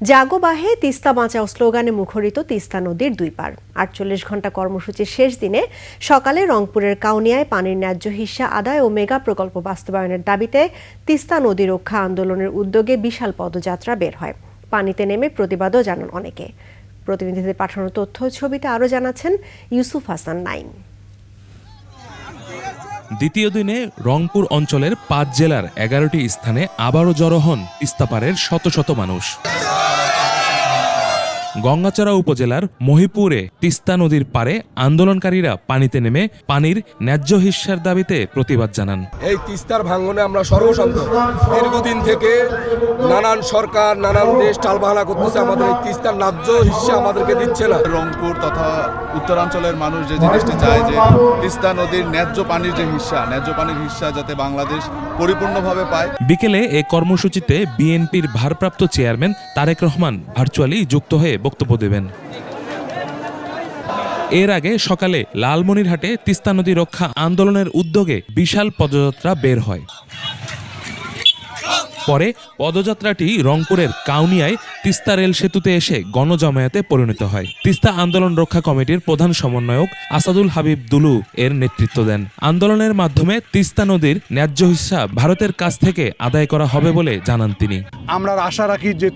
জাগো বাহে তিস্তা বাঁচাও স্লোগানে মুখরিত তিস্তা নদীর দুই পার আটচল্লিশ ঘণ্টা কর্মসূচির শেষ দিনে সকালে রংপুরের কাউনিয়ায় পানির ন্যায্য হিস্সা আদায় ও মেগা প্রকল্প বাস্তবায়নের দাবিতে তিস্তা নদী রক্ষা আন্দোলনের উদ্যোগে বিশাল পদযাত্রা বের হয়। পানিতে নেমে প্রতিবাদও জানান অনেকে। প্রতিনিধিদের পাঠানো তথ্য ছবিতে আরও জানাচ্ছেন ইউসুফ হাসান নাইম। দ্বিতীয় দিনে রংপুর অঞ্চলের পাঁচ জেলার এগারোটি স্থানে আবারও জড়ো হন তিস্তাপাড়ের শত শত মানুষ। গঙ্গাচড়া উপজেলার মহিপুরে তিস্তা নদীর পারে আন্দোলনকারীরা পানিতে নেমে পানির ন্যায্য হিস্যার দাবিতে প্রতিবাদ জানান। এই তিস্তার ভাঙ্গনে আমরা সর্বশান্ত দীর্ঘদিন থেকে নানান সরকার নানান দেশ টালবাহানা করতেছে আমাদের এই তিস্তার ন্যায্য হিস্সা আমাদেরকে দিচ্ছে না। রংপুর তথা উত্তরাঞ্চলের মানুষ যে জিনিসটি চায় যে তিস্তা নদীর ন্যায্য পানির যে হিস্সা ন্যায্য পানির হিস্সা যাতে বাংলাদেশ পরিপূর্ণভাবে পায়। বিকেলে এ কর্মসূচিতে বিএনপির ভারপ্রাপ্ত চেয়ারম্যান তারেক রহমান ভার্চুয়ালি যুক্ত হয়ে বক্তব্য দেবেন। এর আগে সকালে লালমনিরহাটে তিস্তা নদী রক্ষা আন্দোলনের উদ্যোগে বিশাল পদযাত্রা বের হয়। পরে পদযাত্রাটি রংপুরের কাউনিয়ায় তিস্তা রেল সেতুতে এসে গণজমায়েতে পরিণত হয়। তিস্তা আন্দোলন রক্ষা কমিটির প্রধান সমন্বয়ক আসাদুল হাবিব দুলু এর নেতৃত্ব দেন। আন্দোলনের মাধ্যমে তিস্তা নদীর ন্যায্য হিস্সা ভারতের কাছ থেকে আদায় করা হবে বলে জানান তিনি। আমরা আশা রাখি যে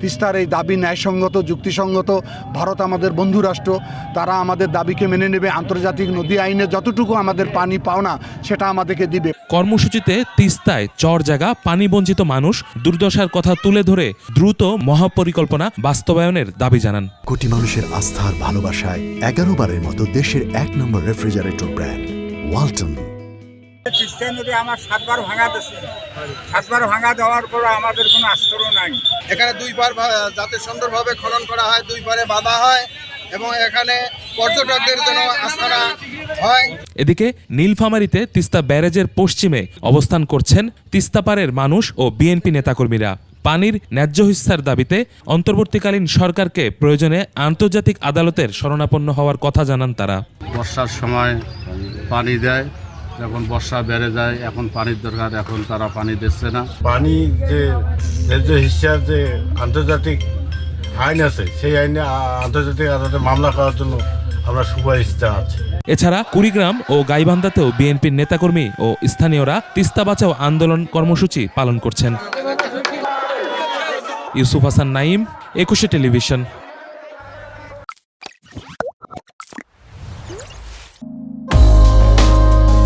তিস্তার এই দাবি ন্যায়সঙ্গত যুক্তিসঙ্গত ভারত আমাদের বন্ধু রাষ্ট্র তারা আমাদের দাবিকে মেনে নেবে আন্তর্জাতিক নদী আইনে যতটুকু আমাদের পানি পাওনা সেটা আমাদেরকে দিবে। কর্মসূচিতে তিস্তায় চর জায়গা পানি বঞ্চিত মানুষ দুর্দশার কথা তুলে ধরে দ্রুত মহাপরিকল্পনা বাস্তবায়নের দাবি জানান। কোটি মানুষের আস্থার ভালোবাসায় এগারো বারের মতো দেশের এক নম্বর রেফ্রিজারেটর ব্র্যান্ড ওয়ালটন। আমার সাতবার ভাঙা দিচ্ছে সাতবার ভাঙা দেওয়ার পর আমাদের কোনো আস্তরও নাই। এখানে দুই পার ভা- যাতে সুন্দরভাবে খনন করা হয় দুই পারে বাঁধা হয় এবং এখানে পর্যটকদের জন্য আস্থানা হয়। এদিকে নীলফামারীতে তিস্তা ব্যারেজের পশ্চিমে অবস্থান করছেন তিস্তাপাড়ের মানুষ ও বিএনপি নেতাকর্মীরা। পানির ন্যায্য হিস্সার দাবিতে অন্তর্বর্তীকালীন সরকারকে প্রয়োজনে আন্তর্জাতিক আদালতের শরণাপন্ন হওয়ার কথা জানান তারা। বর্ষার সময় পানি দেয় যখন বর্ষা বেড়ে যায় এখন পানির দরকার এখন তারা পানি দিচ্ছে না। পানি যে ন্যায্য হিসাব যে আন্তর্জাতিক আইন আছে সেই আইনে আন্তর্জাতিক আদালতে মামলা করার জন্য আমরা সুপারিশ জানাচ্ছি এছাড়া কুড়িগ্রাম ও গাইবান্ধাতেও বিএনপির নেতাকর্মী ও স্থানীয়রা তিস্তা বাঁচাও আন্দোলন কর্মসূচি পালন করছেন। ইউসুফ হাসান নাইম একুশে টেলিভিশন।